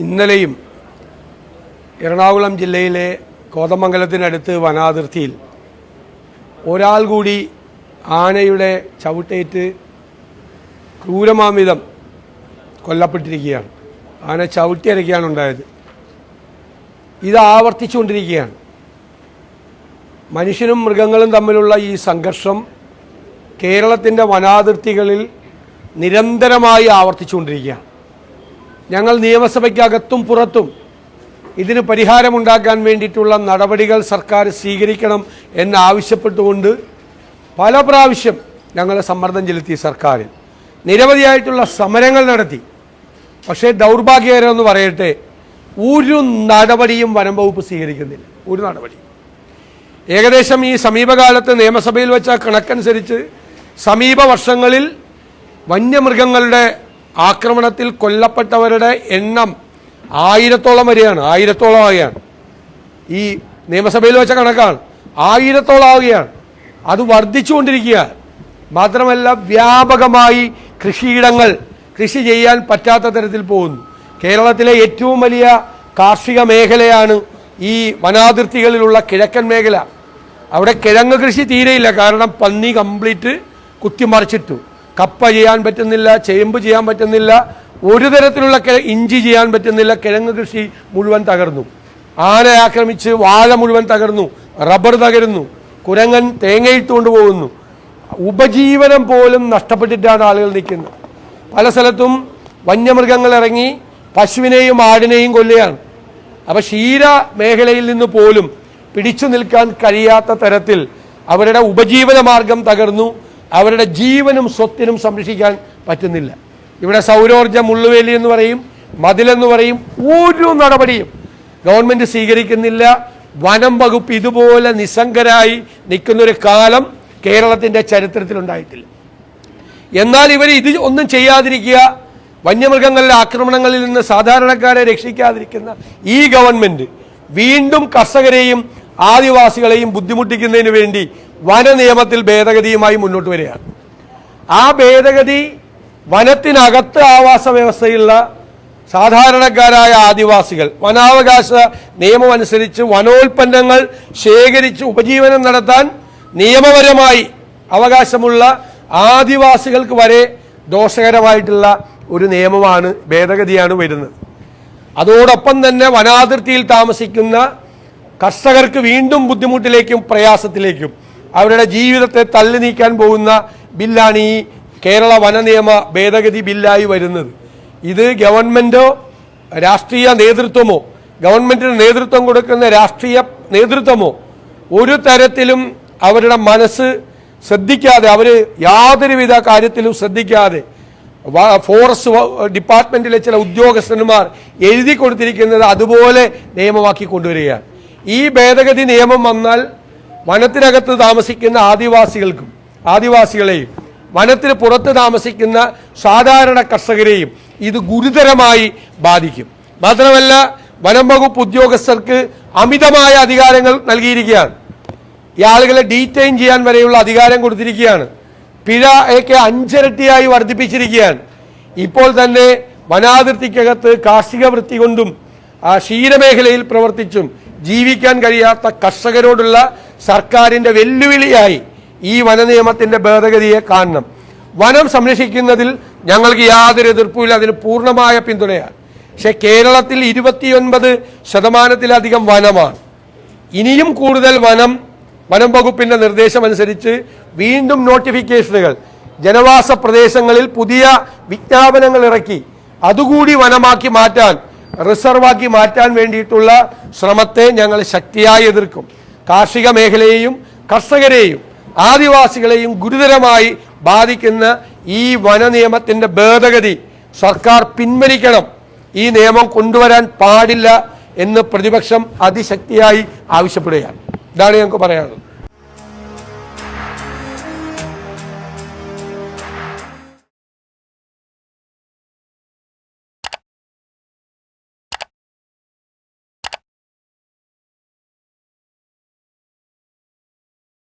ഇന്നലെയും എറണാകുളം ജില്ലയിലെ കോതമംഗലത്തിനടുത്ത് വനാതിർത്തിയിൽ ഒരാൾ കൂടി ആനയുടെ ചവിട്ടേറ്റ് ക്രൂരമാമിതം കൊല്ലപ്പെട്ടിരിക്കുകയാണ്. ആന ചവിട്ടിയരയ്ക്കാണ് ഉണ്ടായത്. ഇത് ആവർത്തിച്ചുകൊണ്ടിരിക്കുകയാണ്. മനുഷ്യനും മൃഗങ്ങളും തമ്മിലുള്ള ഈ സംഘർഷം കേരളത്തിന്റെ വനാതിർത്തികളിൽ നിരന്തരമായി ആവർത്തിച്ചുകൊണ്ടിരിക്കുകയാണ്. ഞങ്ങൾ നിയമസഭയ്ക്കകത്തും പുറത്തും ഇതിന് പരിഹാരമുണ്ടാക്കാൻ വേണ്ടിയിട്ടുള്ള നടപടികൾ സർക്കാർ സ്വീകരിക്കണം എന്നാവശ്യപ്പെട്ടുകൊണ്ട് പല പ്രാവശ്യം ഞങ്ങൾ സമ്മർദ്ദം ചെലുത്തി സർക്കാരിൽ. നിരവധിയായിട്ടുള്ള സമരങ്ങൾ നടത്തി. പക്ഷേ ദൗർഭാഗ്യകരമെന്ന് പറയട്ടെ ഒരു നടപടിയും വനം വകുപ്പ് സ്വീകരിക്കുന്നില്ല. ഒരു നടപടി. ഏകദേശം ഈ സമീപകാലത്ത് നിയമസഭയിൽ വെച്ച കണക്കനുസരിച്ച് സമീപ വർഷങ്ങളിൽ വന്യമൃഗങ്ങളുടെ ആക്രമണത്തിൽ കൊല്ലപ്പെട്ടവരുടെ എണ്ണം ആയിരത്തോളം വരെയാണ് ആയിരത്തോളം ആവുകയാണ്. ഈ നിയമസഭയിൽ വെച്ച കണക്കാണ്. ആയിരത്തോളം ആവുകയാണ്. അത് വർദ്ധിച്ചുകൊണ്ടിരിക്കുക മാത്രമല്ല വ്യാപകമായി കൃഷിയിടങ്ങൾ കൃഷി ചെയ്യാൻ പറ്റാത്ത തരത്തിൽ പോകുന്നു. കേരളത്തിലെ ഏറ്റവും വലിയ കാർഷിക മേഖലയാണ് ഈ വനാതിർത്തികളിലുള്ള കിഴക്കൻ മേഖല. അവിടെ കിഴങ്ങ് കൃഷി തീരെയില്ല. കാരണം പന്നി കംപ്ലീറ്റ് കുത്തിമറിച്ചിട്ടു. കപ്പ ചെയ്യാൻ പറ്റുന്നില്ല ചേമ്പ് ചെയ്യാൻ പറ്റുന്നില്ല ഒരു തരത്തിലുള്ള ഇഞ്ചി ചെയ്യാൻ പറ്റുന്നില്ല കിഴങ്ങ് കൃഷി മുഴുവൻ തകർന്നു. ആന ആക്രമിച്ച് വാഴ മുഴുവൻ തകർന്നു റബ്ബർ തകരുന്നു കുരങ്ങൻ തേങ്ങയിട്ടുകൊണ്ട് പോകുന്നു. ഉപജീവനം പോലും നഷ്ടപ്പെട്ടിട്ടാണ് ആളുകൾ നിൽക്കുന്നത്. പല സ്ഥലത്തും വന്യമൃഗങ്ങൾ ഇറങ്ങി പശുവിനെയും ആടിനെയും കൊല്ലുകയാണ്. അപ്പോൾ ക്ഷീര മേഖലയിൽ നിന്ന് പോലും പിടിച്ചു നിൽക്കാൻ കഴിയാത്ത തരത്തിൽ അവരുടെ ഉപജീവന മാർഗം തകർന്നു. അവരുടെ ജീവനും സ്വത്തിനും സംരക്ഷിക്കാൻ പറ്റുന്നില്ല. ഇവിടെ സൗരോർജ മുള്ളുവേലി എന്ന് പറയും മതിലെന്ന് പറയും ഒരു നടപടിയും ഗവൺമെന്റ് സ്വീകരിക്കുന്നില്ല. വനം വകുപ്പ് ഇതുപോലെ നിസ്സംഗരായി നിൽക്കുന്നൊരു കാലം കേരളത്തിന്റെ ചരിത്രത്തിലുണ്ടായിട്ടില്ല എന്നാൽ ഇവർ ഇത് ഒന്നും ചെയ്യാതിരിക്കുക വന്യമൃഗങ്ങളിലെ ആക്രമണങ്ങളിൽ നിന്ന് സാധാരണക്കാരെ രക്ഷിക്കാതിരിക്കുന്ന ഈ ഗവൺമെന്റ് വീണ്ടും കർഷകരെയും ആദിവാസികളെയും ബുദ്ധിമുട്ടിക്കുന്നതിന് വേണ്ടി വന നിയമത്തിൽ ഭേദഗതിയുമായി മുന്നോട്ട് വരികയാണ്. ആ ഭേദഗതി വനത്തിനകത്ത് ആവാസ വ്യവസ്ഥയുള്ള സാധാരണക്കാരായ ആദിവാസികൾ വനാവകാശ നിയമമനുസരിച്ച് വനോൽപ്പന്നങ്ങൾ ശേഖരിച്ച് ഉപജീവനം നടത്താൻ നിയമപരമായി അവകാശമുള്ള ആദിവാസികൾക്ക് വരെ ദോഷകരമായിട്ടുള്ള ഒരു നിയമമാണ് ഭേദഗതിയാണ് വരുന്നത്. അതോടൊപ്പം തന്നെ വനാതിർത്തിയിൽ താമസിക്കുന്ന കർഷകർക്ക് വീണ്ടും ബുദ്ധിമുട്ടിലേക്കും പ്രയാസത്തിലേക്കും അവരുടെ ജീവിതത്തെ തള്ളി നീക്കാൻ പോകുന്ന ബില്ലാണ് ഈ കേരള വന നിയമ ഭേദഗതി ബില്ലായി വരുന്നത്. ഇത് ഗവൺമെന്റോ രാഷ്ട്രീയ നേതൃത്വമോ ഗവൺമെന്റിന് നേതൃത്വം കൊടുക്കുന്ന രാഷ്ട്രീയ നേതൃത്വമോ ഒരു തരത്തിലും അവരുടെ മനസ്സ് ശ്രദ്ധിക്കാതെ അവർ യാതൊരുവിധ കാര്യത്തിലും ശ്രദ്ധിക്കാതെ ഫോറസ്റ്റ് ഡിപ്പാർട്ട്മെന്റിലെ ചില ഉദ്യോഗസ്ഥന്മാർ എഴുതി കൊടുത്തിരിക്കുന്നത് അതുപോലെ നിയമമാക്കി കൊണ്ടുവരികയാണ്. ഈ ഭേദഗതി നിയമം വന്നാൽ വനത്തിനകത്ത് താമസിക്കുന്ന ആദിവാസികൾക്കും ആദിവാസികളെയും വനത്തിന് പുറത്ത് താമസിക്കുന്ന സാധാരണ കർഷകരെയും ഇത് ഗുരുതരമായി ബാധിക്കും. മാത്രമല്ല വനം വകുപ്പ് ഉദ്യോഗസ്ഥർക്ക് അമിതമായ അധികാരങ്ങൾ നൽകിയിരിക്കുകയാണ്. ഈ ആളുകളെ ഡീറ്റെയിൻ ചെയ്യാൻ വരെയുള്ള അധികാരം കൊടുത്തിരിക്കുകയാണ്. പിഴ ഒക്കെ അഞ്ചിരട്ടിയായി വർദ്ധിപ്പിച്ചിരിക്കുകയാണ്. ഇപ്പോൾ തന്നെ വനാതിർത്തിക്കകത്ത് കാർഷിക വൃത്തി കൊണ്ടും ക്ഷീരമേഖലയിൽ പ്രവർത്തിച്ചും ജീവിക്കാൻ കഴിയാത്ത കർഷകരോടുള്ള സർക്കാരിന്റെ വെല്ലുവിളിയായി ഈ വനനിയമത്തിന്റെ ഭേദഗതിയെ കാണണം. വനം സംരക്ഷിക്കുന്നതിൽ ഞങ്ങൾക്ക് യാതൊരു എതിർപ്പുമില്ല അതിന് പൂർണമായ പിന്തുണയാണ്. പക്ഷെ കേരളത്തിൽ ഇരുപത്തിയൊൻപത് ശതമാനത്തിലധികം വനമാണ്. ഇനിയും കൂടുതൽ വനം വനം വകുപ്പിന്റെ നിർദ്ദേശമനുസരിച്ച് വീണ്ടും നോട്ടിഫിക്കേഷനുകൾ ജനവാസ പ്രദേശങ്ങളിൽ പുതിയ വിജ്ഞാപനങ്ങൾ ഇറക്കി അതുകൂടി വനമാക്കി മാറ്റാൻ റിസർവാക്കി മാറ്റാൻ വേണ്ടിയിട്ടുള്ള ശ്രമത്തെ ഞങ്ങൾ ശക്തിയായി എതിർക്കും. കാർഷിക മേഖലയെയും കർഷകരെയും ആദിവാസികളെയും ഗുരുതരമായി ബാധിക്കുന്ന ഈ വന നിയമത്തിന്റെ ഭേദഗതി സർക്കാർ പിൻവലിക്കണം. ഈ നിയമം കൊണ്ടുവരാൻ പാടില്ല എന്ന് പ്രതിപക്ഷം അതിശക്തിയായി ആവശ്യപ്പെടുകയാണ്. ഇതാണ് ഞങ്ങൾക്ക് പറയാനുള്ളത്.